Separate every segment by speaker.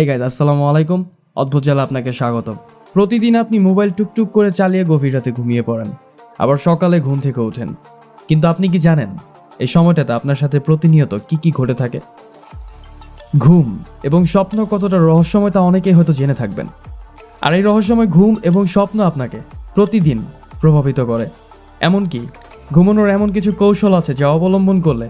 Speaker 1: Hey guys আসসালামু আলাইকুম অদ্ভুত জেলা আপনাকে স্বাগত প্রতিদিন আপনি মোবাইল টুকটুক করে চালিয়ে গভীর রাতে ঘুমিয়ে পড়েন। আবার সকালে ঘুম থেকে ওঠেন। কিন্তু আপনি কি জানেন, এই সময়টাতে আপনার সাথে প্রতিনিয়ত কি কি ঘটে থাকে? ঘুম এবং স্বপ্ন কতটা রহস্যময় তা অনেকেই হয়তো জেনে থাকবেন। আর এই রহস্যময় ঘুম এবং স্বপ্ন আপনাকে প্রতিদিন প্রভাবিত করে। এমনকি ঘুমানোর এমন কিছু কৌশল আছে যা অবলম্বন করলে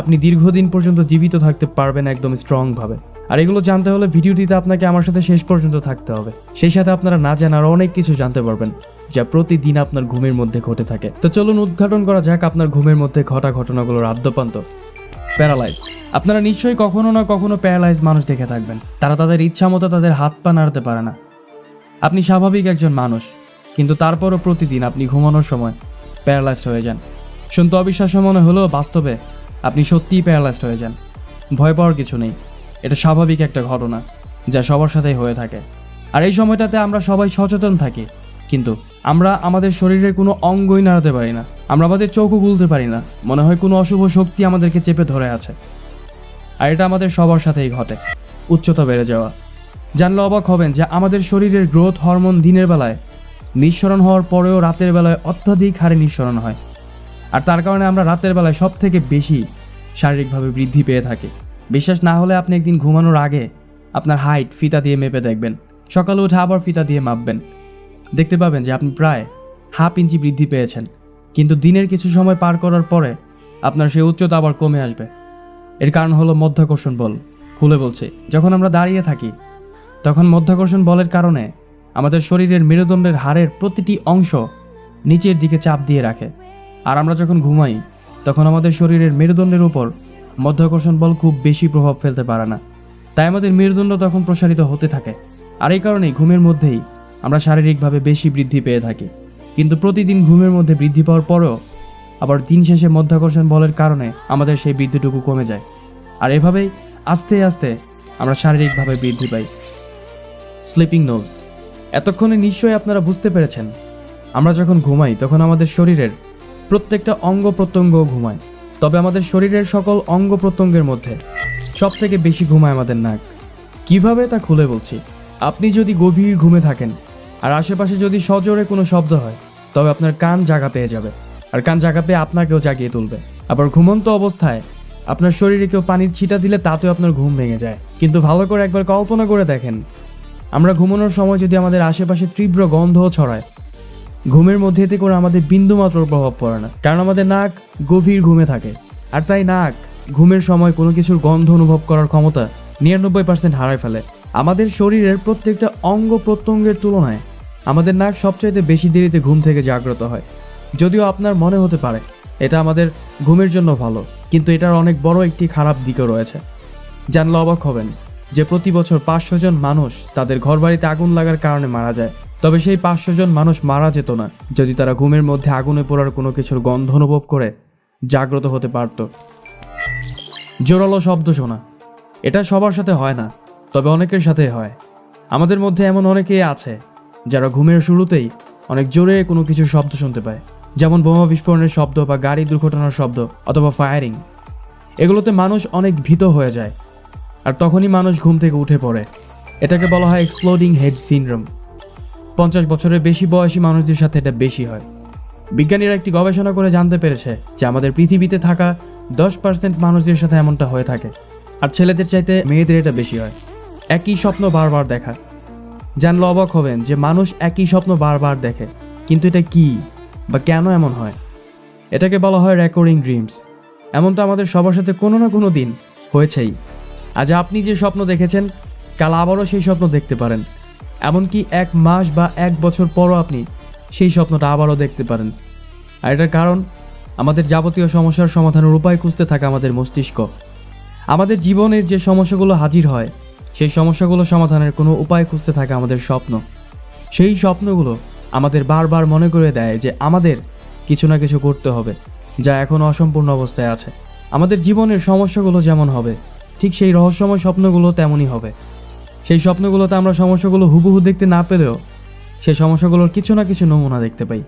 Speaker 1: আপনি দীর্ঘদিন পর্যন্ত জীবিত থাকতে পারবেন একদম স্ট্রংভাবে আর এগুলো জানতে হলে ভিডিওটিতে আপনাকে আমার সাথে শেষ পর্যন্ত থাকতে হবে। সেই সাথে আপনারা না জানার অনেক কিছু জানতে পারবেন, যা প্রতিদিন আপনার ঘুমের মধ্যে ঘটে থাকে। তো চলুন উদ্ঘাটন করা যাক আপনার ঘুমের মধ্যে ঘটা ঘটনাগুলোর আদ্যপান্ত। প্যারালাইজ আপনারা নিশ্চয়ই কখনো না কখনো প্যারালাইজ মানুষ দেখে থাকবেন। তারা তাদের ইচ্ছা মতো তাদের হাত পা নাড়াতে পারে না। আপনি স্বাভাবিক একজন মানুষ, কিন্তু তারপরও প্রতিদিন আপনি ঘুমানোর সময় প্যারালাইজড হয়ে যান। শুনতে অবিশ্বাস্য মনে হলেও বাস্তবে আপনি সত্যিই প্যারালাইজড হয়ে যান। ভয় পাওয়ার কিছু নেই। এটা স্বাভাবিক একটা ঘটনা, যা সবার সাথেই হয়ে থাকে। আর এই সময়টাতে আমরা সবাই সচেতন থাকি, কিন্তু আমরা আমাদের শরীরের কোনো অঙ্গই নাড়াতে পারি না। আমরা আমাদের চোখও গুলতে পারি না। মনে হয় কোনো অশুভ শক্তি আমাদেরকে চেপে ধরে আছে। আর এটা আমাদের সবার সাথেই ঘটে, উচ্চতা বেড়ে যাওয়া। জানলে অবাক হবেন যে আমাদের শরীরের গ্রোথ হরমোন দিনের বেলায় নিঃসরণ হওয়ার পরেও রাতের বেলায় অত্যাধিক হারে নিঃসরণ হয়। আর তার কারণে আমরা রাতের বেলায় সব থেকে বেশি শারীরিকভাবে বৃদ্ধি পেয়ে থাকি। বিশ্বাস না হলে আপনি একদিন ঘুমানোর আগে আপনার হাইট ফিতা দিয়ে মেপে দেখবেন। সকালে উঠে আবার ফিতা দিয়ে মাপবেন। দেখতে পাবেন যে আপনি প্রায় হাফ ইঞ্চি বৃদ্ধি পেয়েছেন। কিন্তু দিনের কিছু সময় পার করার পরে আপনার সেই উচ্চতা আবার কমে আসবে। এর কারণ হলো মধ্যাকর্ষণ বল। খুলে বলছে, যখন আমরা দাঁড়িয়ে থাকি, তখন মধ্যাকর্ষণ বলের কারণে আমাদের শরীরের মেরুদণ্ডের হাড়ের প্রতিটি অংশ নিচের দিকে চাপ দিয়ে রাখে। আর আমরা যখন ঘুমাই, তখন আমাদের শরীরের মেরুদণ্ডের উপর মধ্যাকর্ষণ বল খুব বেশি প্রভাব ফেলতে পারে না। তাই আমাদের মেরুদণ্ড তখন প্রসারিত হতে থাকে। আর এই কারণেই ঘুমের মধ্যেই আমরা শারীরিকভাবে বেশি বৃদ্ধি পেয়ে থাকি। কিন্তু প্রতিদিন ঘুমের মধ্যে বৃদ্ধি পাওয়ার পরেও আবার দিন শেষে মধ্যাকর্ষণ বলের কারণে আমাদের সেই বৃদ্ধিটুকু কমে যায়। আর এভাবেই আস্তে আস্তে আমরা শারীরিকভাবে বৃদ্ধি পাই। Sleeping nose. এতক্ষণে নিশ্চয়ই আপনারা বুঝতে পেরেছেন। আমরা যখন ঘুমাই, তখন আমাদের শরীরের প্রত্যেকটা অঙ্গ প্রত্যঙ্গ ঘুমায়। তবে আমাদের শরীরের সকল অঙ্গ প্রত্যঙ্গের মধ্যে সব থেকে বেশি ঘুমায় আমাদের নাক। কীভাবে তা খুলে বলছি? আপনি যদি গভীর ঘুমে থাকেন আর আশেপাশে যদি সজোরে কোনো শব্দ হয়, তবে আপনার কান জাগা পেয়ে যাবে আর কান জাগা পেয়ে আপনাকেও জাগিয়ে তুলবে। আবার ঘুমন্ত অবস্থায় আপনার শরীরে কেউ পানির ছিটা দিলে তাতেও আপনার ঘুম ভেঙে যায়। কিন্তু ভালো করে একবার কল্পনা করে দেখেন, আমরা ঘুমানোর সময় যদি আমাদের আশেপাশে তীব্র গন্ধও ছড়ায় ঘুমের মধ্যে এতে করে আমাদের বিন্দুমাত্র প্রভাব পড়ে না। কারণ আমাদের নাক গভীর ঘুমে থাকে। আর তাই নাক ঘুমের সময় কোনো কিছুর গন্ধ অনুভব করার ক্ষমতা নিরানব্বই পার্সেন্ট হারায় ফেলে। আমাদের শরীরের প্রত্যেকটা অঙ্গ প্রত্যঙ্গের তুলনায় আমাদের নাক সবচাইতে বেশি দেরিতে ঘুম থেকে জাগ্রত হয়। যদিও আপনার মনে হতে পারে, এটা আমাদের ঘুমের জন্য ভালো, কিন্তু এটার অনেক বড় একটি খারাপ দিকও রয়েছে। জানলে অবাক হবেন যে প্রতি বছর পাঁচশো জন মানুষ তাদের ঘরবাড়িতে আগুন লাগার কারণে মারা যায়। তবে সেই পাঁচশো জন মানুষ মারা যেত না, যদি তারা ঘুমের মধ্যে আগুনে পড়ার কোনো কিছুর গন্ধ অনুভব করে, জাগ্রত হতে পারত। জোরালো শব্দ শোনা। এটা সবার সাথে হয় না, তবে অনেকের সাথে হয়। আমাদের মধ্যে এমন অনেকেই আছে, যারা ঘুমের শুরুতেই অনেক জোরে কোনো কিছুর শব্দ শুনতে পায়, যেমন বোমা বিস্ফোরণের শব্দ বা গাড়ি দুর্ঘটনার শব্দ অথবা ফায়ারিং। এগুলোতে মানুষ অনেক ভীত হয়ে যায়, আর তখনই মানুষ ঘুম থেকে উঠে পড়ে। এটাকে বলা হয় এক্সপ্লোডিং হেড সিনড্রোম। পঞ্চাশ বছরের বেশি বয়সী মানুষদের সাথে এটা বেশি হয়। বিজ্ঞানীরা একটি গবেষণা করে জানতে পেরেছে যে আমাদের পৃথিবীতে থাকা দশ পার্সেন্ট মানুষদের সাথে এমনটা হয়ে থাকে, আর ছেলেদের চাইতে মেয়েদের এটা বেশি হয়। একই স্বপ্ন বারবার দেখা। জানলে অবাক হবেন যে মানুষ একই স্বপ্ন বারবার দেখে, কিন্তু এটা কি বা কেন এমন হয়? এটাকে বলা হয় রেকর্ডিং ড্রিমস। এমন তো আমাদের সবার সাথে কোনো না কোনো দিন হয়েছেই। আজ আপনি যে স্বপ্ন দেখেছেন, কাল আবারও সেই স্বপ্ন দেখতে পারেন। এমনকি এক মাস বা এক বছর পরও আপনি সেই স্বপ্নটা আবারও দেখতে পারেন। আর এটার কারণ, আমাদের যাবতীয় সমস্যার সমাধানের উপায় খুঁজতে থাকা আমাদের মস্তিষ্ক। আমাদের জীবনের যে সমস্যাগুলো হাজির হয়, সেই সমস্যাগুলো সমাধানের কোনো উপায় খুঁজতে থাকে আমাদের স্বপ্ন। সেই স্বপ্নগুলো আমাদের বারবার মনে করে দেয় যে আমাদের কিছু না কিছু করতে হবে, যা এখনও অসম্পূর্ণ অবস্থায় আছে। আমাদের জীবনের সমস্যাগুলো যেমন হবে, ঠিক সেই রহস্যময় স্বপ্নগুলো তেমনই হবে। সেই স্বপ্নগুলোতে আমরা সমস্যাগুলো হুবহু দেখতে না পেলেও সেই সমস্যাগুলোর কিছু না কিছু নমুনা দেখতে পাই।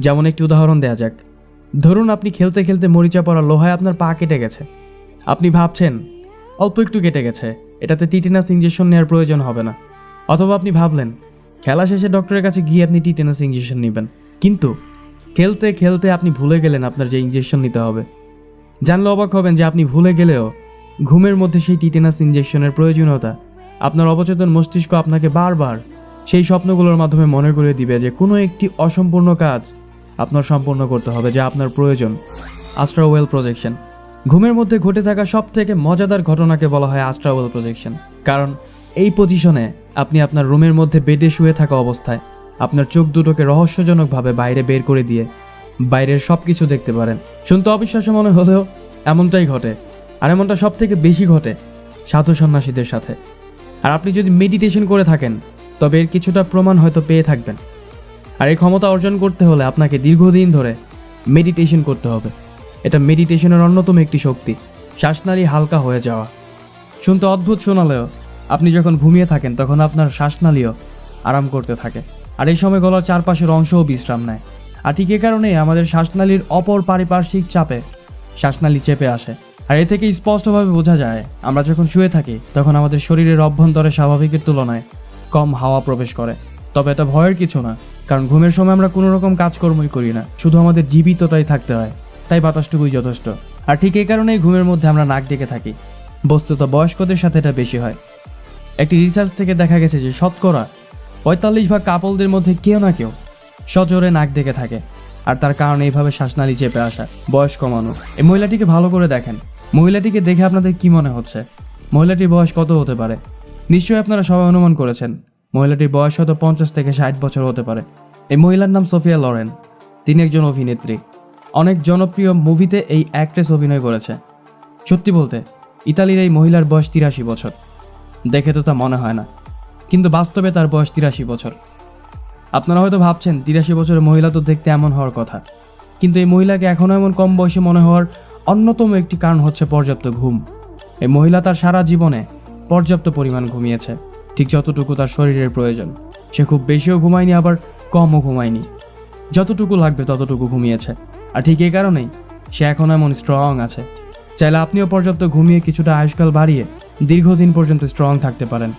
Speaker 1: যেমন একটি উদাহরণ দেওয়া যাক। ধরুন আপনি খেলতে খেলতে মরিচা পড়া লোহায় আপনার পা কেটে গেছে। আপনি ভাবছেন, অল্প একটু কেটে গেছে, এটাতে টিটেনাস ইঞ্জেকশন নেওয়ার প্রয়োজন হবে না। অথবা আপনি ভাবলেন, খেলা শেষে ডক্টরের কাছে গিয়ে আপনি টিটেনাস ইঞ্জেকশন নেবেন। কিন্তু খেলতে খেলতে আপনি ভুলে গেলেন আপনার যে ইঞ্জেকশন নিতে হবে। জানলে অবাক হবেন যে আপনি ভুলে গেলেও ঘুমের মধ্যে সেই টিটেনাস ইঞ্জেকশনের প্রয়োজনীয়তা আপনার অবচেতন মস্তিষ্ক আপনাকে বারবার সেই স্বপ্নগুলোর মাধ্যমে মনে করে দিবে যে কোনো একটি অসম্পূর্ণ কাজ আপনার সম্পূর্ণ করতে হবে, যা আপনার প্রয়োজন। আস্ট্রাওয়েল প্রজেকশন ঘুমের মধ্যে ঘটে থাকা সব থেকে মজাদার ঘটনাকে বলা হয় আস্ট্রাওয়েল প্রজেকশন কারণ এই পজিশনে আপনি আপনার রুমের মধ্যে বেডে শুয়ে থাকা অবস্থায় আপনার চোখ দুটোকে রহস্যজনকভাবে বাইরে বের করে দিয়ে বাইরের সব কিছু দেখতে পারেন। শুনতে অবিশ্বাস্য মনে হলেও এমনটাই ঘটে। আর এমনটা সব থেকে বেশি ঘটে সাধু সন্ন্যাসীদের সাথে। আর আপনি যদি মেডিটেশন করে থাকেন, তবে এর কিছুটা প্রমাণ হয়তো পেয়ে থাকবেন। আর এই ক্ষমতা অর্জন করতে হলে আপনাকে দীর্ঘদিন ধরে মেডিটেশন করতে হবে। এটা মেডিটেশনের অন্যতম একটি শক্তি। শ্বাসনালী হালকা হয়ে যাওয়া। শুনতে অদ্ভুত শোনালেও আপনি যখন ঘুমিয়ে থাকেন, তখন আপনার শ্বাসনালীও আরাম করতে থাকে। আর এই সময় গলার চারপাশের অংশও বিশ্রাম নেয়। আর ঠিক এ কারণেই আমাদের শ্বাসনালীর অপর পারিপার্শ্বিক চাপে শ্বাসনালী চেপে আসে। আর এ থেকে স্পষ্টভাবে বোঝা যায়, আমরা যখন শুয়ে থাকি, তখন আমাদের শরীরের অভ্যন্তরে স্বাভাবিকের তুলনায় কম হাওয়া প্রবেশ করে। তবে এটা ভয়ের কিছু না, কারণ ঘুমের সময় আমরা কোনো রকম কাজকর্মই করি না, শুধু আমাদের জীবিততাই থাকতে হয়, তাই বাতাসটুকুই যথেষ্ট। আর ঠিক এই কারণেই ঘুমের মধ্যে আমরা নাক ডেকে থাকি, বস্তুত বয়স্কদের সাথে এটা বেশি হয়। একটি রিসার্চ থেকে দেখা গেছে যে শতকরা পঁয়তাল্লিশ ভাগ কাপলদের মধ্যে কেউ না কেউ সজোরে নাক ডেকে থাকে, আর তার কারণে এইভাবে শ্বাসনালী চেপে আসা বয়স কমানো এই মহিলাটিকে ভালো করে দেখেন। মহিলাটিকে দেখে আপনাদের কি মনে হচ্ছে? মহিলাটির বয়স কত হতে পারে? নিশ্চয়ই আপনারা সবাই অনুমান করেছেন, মহিলাটির বয়স হয়তো পঞ্চাশ থেকে ষাট বছর হতে পারে। এই মহিলার নাম সোফিয়া লরেন। তিনি একজন অভিনেত্রী। অনেক জনপ্রিয় মুভিতে এই অ্যাক্ট্রেস অভিনয় করেছে। সত্যি বলতে, ইতালির এই মহিলার বয়স তিরাশি বছর। দেখে তো তা মনে হয় না। কিন্তু বাস্তবে তার বয়স তিরাশি বছর। আপনারা হয়তো ভাবছেন, তিরাশি বছরের মহিলা তো দেখতে এমন হওয়ার কথা। কিন্তু এই মহিলাকে এখনও এমন কম বয়সে মনে হওয়ার অন্যতম একটি কারণ হচ্ছে পর্যাপ্ত ঘুম। এই মহিলা তার সারা জীবনে পর্যাপ্ত পরিমাণ ঘুমিয়েছে, ঠিক যতটুকু তার শরীরের প্রয়োজন। সে খুব বেশিও ঘুমায়নি, আবার কমও ঘুমায়নি। যতটুকু লাগবে ততটুকু ঘুমিয়েছে। আর ঠিক এই কারণেই সে এখন এমন স্ট্রং আছে। চাইলে আপনিও পর্যাপ্ত ঘুমিয়ে কিছুটা আয়ুষ্কাল বাড়িয়ে দীর্ঘদিন পর্যন্ত স্ট্রং থাকতে পারেন।